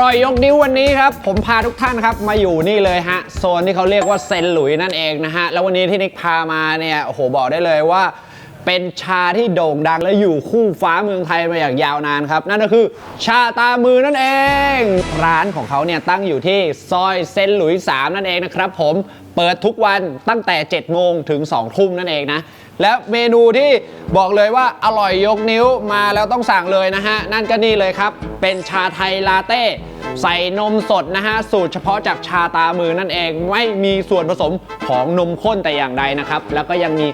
ร่อยยกนิ้ววันนี้ครับ ผมพาทุกท่านครับมาอยู่นี่เลยฮะ โซนที่เขาเรียกว่าเซนหลุยนั่นเองนะฮะ แล้ววันนี้ที่นิกพามาเนี่ยโอ้โหบอกได้เลยว่า เป็นชาที่โด่งดังและอยู่คู่ฟ้าเมืองไทยมาอย่างยาวนานครับ นั่นก็คือชาตามือนั่นเอง ร้านของเขาเนี่ยตั้งอยู่ที่ซอยเซนหลุย3นั่นเองนะครับผมเปิดทุกวันตั้งแต่ 7 โมงถึง 2 ทุ่มนั่นเองนะ แล้วเมนูที่บอกเลยว่าอร่อยยกนิ้วมาแล้วต้องสั่งเลยนะฮะ นั่นก็นี่เลยครับ เป็นชาไทยลาเต้ ใส่นมสดนะฮะสูตรเฉพาะจากชาตามือนั่นเองไม่มีส่วนผสมของนมข้นแต่อย่างใดนะครับ แล้วก็ยังมี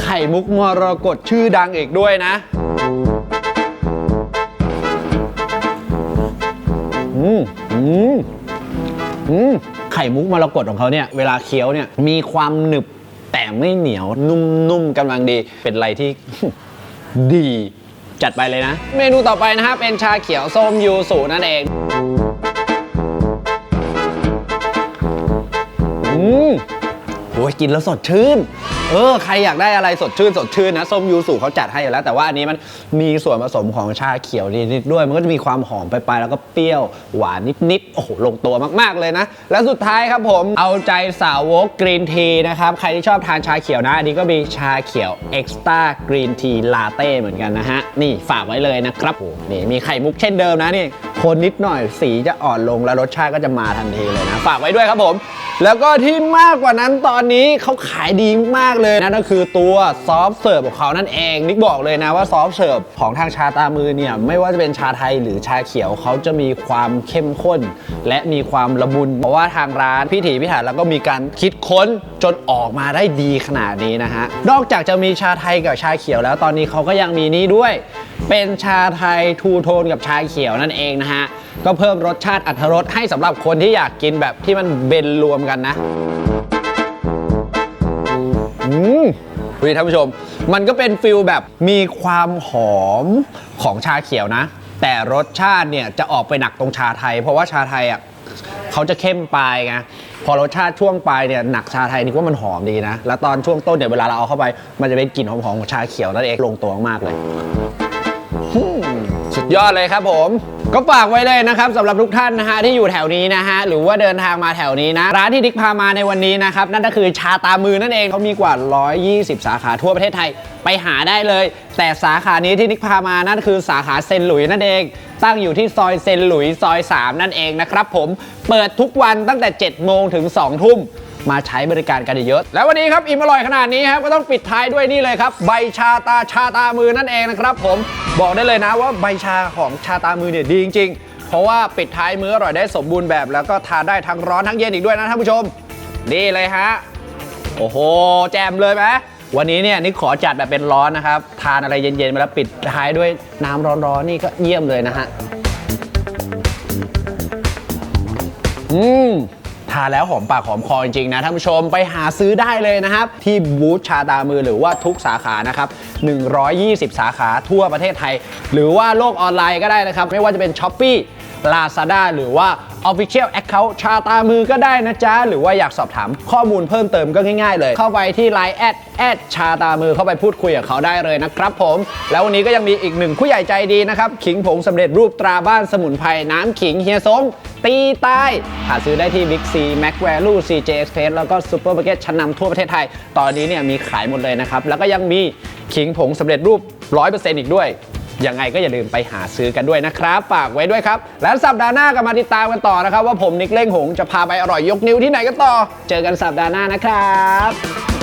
ไข่มุกมรกตชื่อดังอีกด้วยนะอืมอืมอืมไข่มุกมรกตของเขาเนี่ยเวลาเคี้ยวเนี่ยมีความหนึบแต่ไม่เหนียวนุ่มๆกำลังดีเป็นอะไรที่ ดีจัดไปเลยนะ เมนูต่อไปนะฮะเป็นชาเขียวส้มยูสุนั่นเอง อ้ยกินแล้วสดชื่น เออ ใครอยากได้อะไรสดชื่นสดชื่นนะ ส้มยูสุเขาจัดให้อยู่แล้ว แต่ว่าอันนี้มันมีส่วนผสมของชาเขียวนิดๆด้วย มันก็จะมีความหอมไปๆแล้วก็เปรี้ยวหวานนิดๆ โอ้โห ลงตัวมากๆเลยนะ และสุดท้ายครับผม เอาใจสาวกกรีนทีนะครับ ใครที่ชอบทานชาเขียวนะ อันนี้ก็มีชาเขียวเอ็กซ์ต้ากรีนทีลาเต้เหมือนกันนะฮะ นี่ฝากไว้เลยนะครับโอ้โหนี่มีไข่มุกเช่นเดิมนะนี่ นนิดหน่อยสีจะอ่อนลงแล้วรสชาติก็จะมาทันทีเลยนะฝากไว้ด้วยครับผม แล้วก็ที่มากกว่านั้นตอนนี้เขาขายดีมากเลยนั่นก็คือตัวซอฟเสิร์ฟของเขานั่นเองนิกบอกเลยนะว่าซอฟเสิร์ฟของทางชาตามือเนี่ยไม่ว่าจะเป็นชาไทยหรือชาเขียวเขาจะมีความเข้มข้น และมีความละมุนเพราะว่าทางร้านพิถีพิถันแล้วก็มีการคิดค้นจนออกมาได้ดีขนาดนี้นะฮะนอกจากจะมีชาไทยกับชาเขียวแล้วตอนนี้เขาก็ยังมีนี้ด้วยเป็นชาไทยทูโทนกับชาเขียวนั่นเองนะฮะ ก็เพิ่มรสชาติอัตรสให้สำหรับคนที่อยากกินแบบที่มันเบนรวมกันนะ อืมดูดิท่านผู้ชม มันก็เป็นฟิลแบบมีความหอมของชาเขียวนะ แต่รสชาติเนี่ยจะออกไปหนักตรงชาไทย เพราะว่าชาไทยอะเขาจะเข้มปลายไงพอรสชาติช่วงปลายเนี่ยหนักชาไทยนี่ว่ามันหอมดีนะ แล้วตอนช่วงต้นเนี่ยเวลาเราเอาเข้าไป มันจะเป็นกลิ่นหอมๆของชาเขียวนั่นเองลงตัวมากเลย สุดยอดเลยครับผม ก็ฝากไว้เลยนะครับสำหรับทุกท่านนะฮะที่อยู่แถวนี้นะฮะหรือว่าเดินทางมาแถวนี้นะ ร้านที่ดิกพามาในวันนี้นะครับนั่นก็คือชาตามือนั่นเองเขามีกว่า 120 สาขาทั่วประเทศไทยไปหาได้เลย แต่สาขานี้ที่นิกพามานั่นคือสาขาเซนหลุยนั่นเอง ตั้งอยู่ที่ซอยเซนหลุยซอย 3 นั่นเองนะครับผมเปิดทุกวันตั้งแต่ 7 โมงถึง 2 ทุ่ม มาใช้บริการกันเยอะๆแล้ววันนี้ครับอิ่มอร่อยขนาดนี้ครับก็ต้องปิดท้ายด้วยนี่เลยครับ ใบชาตาชาตามือนั่นเองนะครับ ผมบอกได้เลยนะว่าใบชาของชาตามือเนี่ยดีจริงๆ เพราะว่าปิดท้ายมื้ออร่อยได้สมบูรณ์แบบ แล้วก็ทานได้ทั้งร้อนทั้งเย็นอีกด้วยนะท่านผู้ชมนี่เลยฮะโอ้โห แจมเลยไหมวันนี้เนี่ยนี่ขอจัดแบบเป็นร้อนนะครับ ทานอะไรเย็นๆมาแล้วปิดท้ายด้วยน้ำร้อนๆนี่ก็เยี่ยมเลยนะฮะ อืม ทานแล้วหอมปากหอมคอจริงๆนะท่านผู้ชมไปหาซื้อได้เลยนะครับ ที่บูธชาตามือหรือว่าทุกสาขานะครับ 120 สาขาทั่วประเทศไทย หรือว่าโลกออนไลน์ก็ได้นะครับ ไม่ว่าจะเป็น s h อ p e e Lazada หรือว่า Official Account ชาตามือก็ได้นะจ๊ะ หรือว่าอยากสอบถามข้อมูลเพิ่มเติมก็ง่ายๆเลย เข้าไปที่ Line แอดแอดชาตามือเข้าไปพูดคุยกับเขาได้เลยนะครับผม แล้ววันนี้ก็ยังมีอีกหนึ่งผู้ใหญ่ใจดีนะครับ ขิงผงสำเร็จรูปตราบ้านสมุนไพรน้ำขิงเฮียสงตีใต้หาซื้อได้ที่ Big C Mac Value CJ Express แล้วก็ซูเปอร์มาร์เก็ตชั้นนำทั่วประเทศไทย ตอนนี้เนี่ยมีขายหมดเลยนะครับ แล้วก็ยังมีขิงผงสำเร็จรูป 100%อีกด้วย ยังไงก็อย่าลืมไปหาซื้อกันด้วยนะครับฝากไว้ด้วยครับ แล้วสัปดาห์หน้าก็มาติดตามกันต่อนะครับ ว่าผมนิกเล่งหงจะพาไปอร่อยยกนิ้วที่ไหนกันต่อ เจอกันสัปดาห์หน้านะครับ